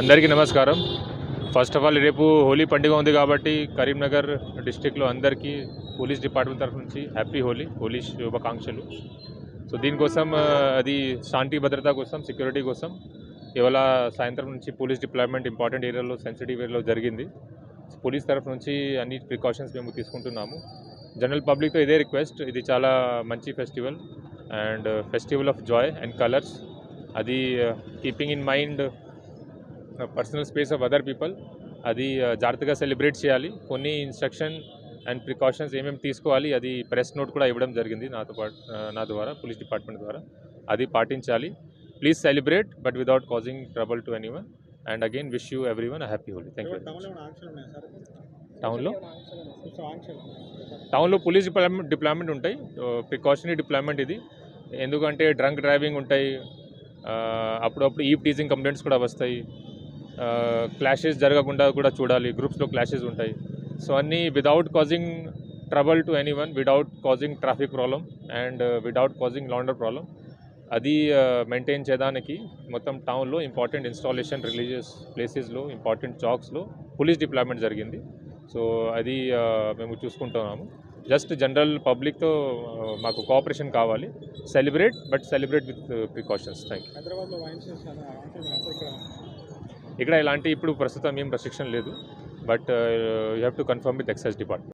అందరికీ నమస్కారం. First of all రేపు హోలీ పండుగ ఉంది కాబట్టి కరీంనగర్ డిస్టిక్లో అందరికీ పోలీస్ డిపార్ట్మెంట్ తరఫు నుంచి హ్యాపీ హోలీ హోలీ శుభాకాంక్షలు. సో దీనికోసం అది శాంతి భద్రత కోసం సెక్యూరిటీ కోసం ఇవాళ సాయంత్రం నుంచి పోలీస్ డిప్లాయ్మెంట్ ఇంపార్టెంట్ ఏరియాలో సెన్సిటివ్ ఏరియాలో జరిగింది. పోలీస్ తరఫు నుంచి అన్ని ప్రికాషన్స్ మేము తీసుకుంటున్నాము. జనరల్ పబ్లిక్తో ఇదే రిక్వెస్ట్. ఇది చాలా మంచి festival and festival of joy and colours. అది keeping in mind personal space of other people అది uh, జాగ్రత్తగా సెలబ్రేట్ చేయాలి. కొన్ని ఇన్స్ట్రక్షన్ అండ్ ప్రికాషన్స్ ఏమేమి తీసుకోవాలి అది ప్రెస్ నోట్ కూడా ఇవ్వడం జరిగింది నాతో పాటు uh, నా ద్వారా పోలీస్ డిపార్ట్మెంట్ ద్వారా. అది పాటించాలి. Please celebrate but without causing trouble to anyone and again wish you everyone happy Holi thank you టౌన్లో టౌన్లో పోలీస్ డిప్లాయ్మెంట్ డిప్లాయ్మెంట్ ఉంటాయి. Uh, ప్రికాషనరీ డిప్లాయ్మెంట్ ఇది. ఎందుకంటే డ్రంక్ డ్రైవింగ్ ఉంటాయి. అప్పుడప్పుడు ఈ టీజింగ్ కంప్లైంట్స్ కూడా వస్తాయి. క్లాషెస్ జరగకుండా కూడా చూడాలి. గ్రూప్స్లో క్లాషెస్ ఉంటాయి. సో అన్నీ without causing trouble to anyone without causing traffic problem and without causing lander problem అది మెయింటైన్ చేయడానికి మొత్తం టౌన్లో ఇంపార్టెంట్ ఇన్స్టాలేషన్ రిలీజియస్ ప్లేసెస్లో ఇంపార్టెంట్ చాక్స్లో పోలీస్ డిప్లాయ్మెంట్ జరిగింది. సో అది మేము చూసుకుంటున్నాము. జస్ట్ జనరల్ పబ్లిక్తో మాకు కోఆపరేషన్ కావాలి. Celebrate but celebrate with precautions thank you ఇక్కడ ఇలాంటి ఇప్పుడు ప్రస్తుతం ఏం రెస్ట్రిక్షన్ లేదు but you have to confirm with excise department